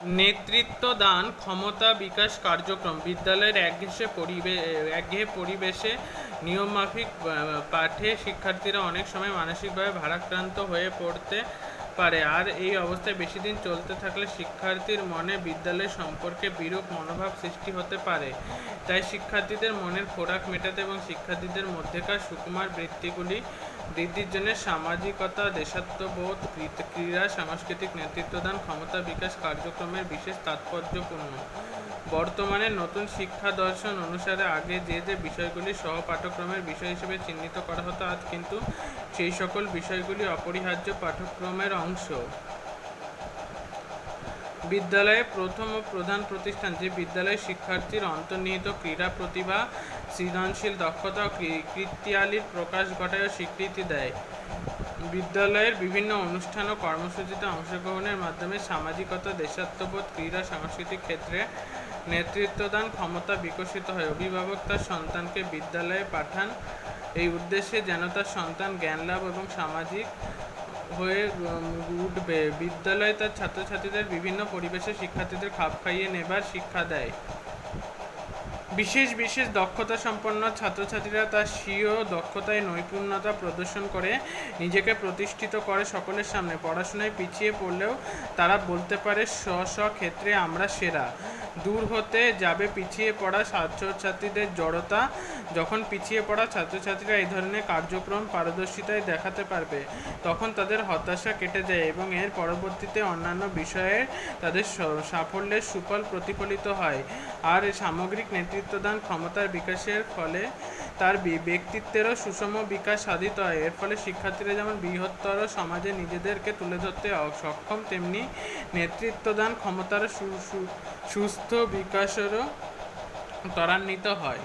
নেতৃত্ব দান ক্ষমতা বিকাশ কার্যক্রম, বিদ্যালয়ের একঘেয়ে পরিবে একঘেয়ে পরিবেশে নিয়মমাফিক পাঠে শিক্ষার্থীরা অনেক সময় মানসিকভাবে ভারাক্রান্ত হয়ে পড়তে পারে। আর এই অবস্থায় বেশি দিন চলতে থাকলে শিক্ষার্থীর মনে বিদ্যালয় সম্পর্কে বিরূপ মনোভাব সৃষ্টি হতে পারে। তাই শিক্ষার্থীদের মনের খোরাক মেটাতে এবং শিক্ষার্থীদের মধ্যেকার সুকুমার বৃত্তিগুলি বৃদ্ধির জন্য সামাজিকতা, দেশাত্মবোধ ক্রীড়া, সাংস্কৃতিক নেতৃত্বদান, ক্ষমতা বিকাশ কার্যক্রমের বিশেষ তাৎপর্যপূর্ণ। বর্তমানে নতুন শিক্ষা দর্শন অনুসারে আগে যে যে বিষয়গুলি সহ পাঠ্যক্রমের বিষয় হিসেবে চিহ্নিত করা হতো, আজ কিন্তু সেই সকল বিষয়গুলি অপরিহার্য পাঠ্যক্রমের অংশ। বিদ্যালয়ে প্রথম ও প্রধান প্রতিষ্ঠান যে বিদ্যালয়ে শিক্ষার্থীর অন্তর্নিহিত ক্রীড়া প্রতিভা, সৃজনশীল দক্ষতা ও কৃত্যালির প্রকাশ ঘটায় ও স্বীকৃতি দেয়। বিদ্যালয়ের বিভিন্ন অনুষ্ঠান ও কর্মসূচিতে অংশগ্রহণের মাধ্যমে সামাজিকতা, দেশাত্মবোধ, ক্রীড়া, সাংস্কৃতিক ক্ষেত্রে নেতৃত্বদান ক্ষমতা বিকশিত হয়। অভিভাবক তার সন্তানকে বিদ্যালয়ে পাঠান। এই উদ্দেশ্যে যেন তার সন্তান জ্ঞান লাভ এবং সামাজিক হয়ে উঠবে বিদ্যালয় তার ছাত্রছাত্রীদের বিভিন্ন পরিবেশে শিক্ষার্থীদের খাপ খাইয়ে নেবার শিক্ষা দেয়। বিশেষ বিশেষ দক্ষতা সম্পন্ন ছাত্রছাত্রীরা তার স্বীয় দক্ষতায় নৈপুণ্যতা প্রদর্শন করে, নিজেকে প্রতিষ্ঠিত করে সকলের সামনে। পড়াশোনায় পিছিয়ে পড়লেও তারা বলতে পারে, স্ব স্ব ক্ষেত্রে আমরা সেরা। দূর হতে যাবে, পিছিয়ে পড়া ছাত্রছাত্রীদের জড়তা। যখন পিছিয়ে পড়া ছাত্রছাত্রীরা এই ধরনের কার্যক্রম পারদর্শিতায় দেখাতে পারবে, তখন তাদের হতাশা কেটে যায় এবং এর পরবর্তীতে অন্যান্য বিষয়ে তাদের সাফল্যের সুফল প্রতিফলিত হয়। আর সামগ্রিক নেতৃত্বদান ক্ষমতার বিকাশের ফলে তার ব্যক্তিত্বেরও সুষম বিকাশ সাধিত হয়। এর ফলে শিক্ষার্থীরা যেমন বৃহত্তর সমাজে নিজেদেরকে তুলে ধরতে সক্ষম, তেমনি নেতৃত্বদান ক্ষমতার সুস্থ বিকাশেরও ত্বরান্বিত হয়।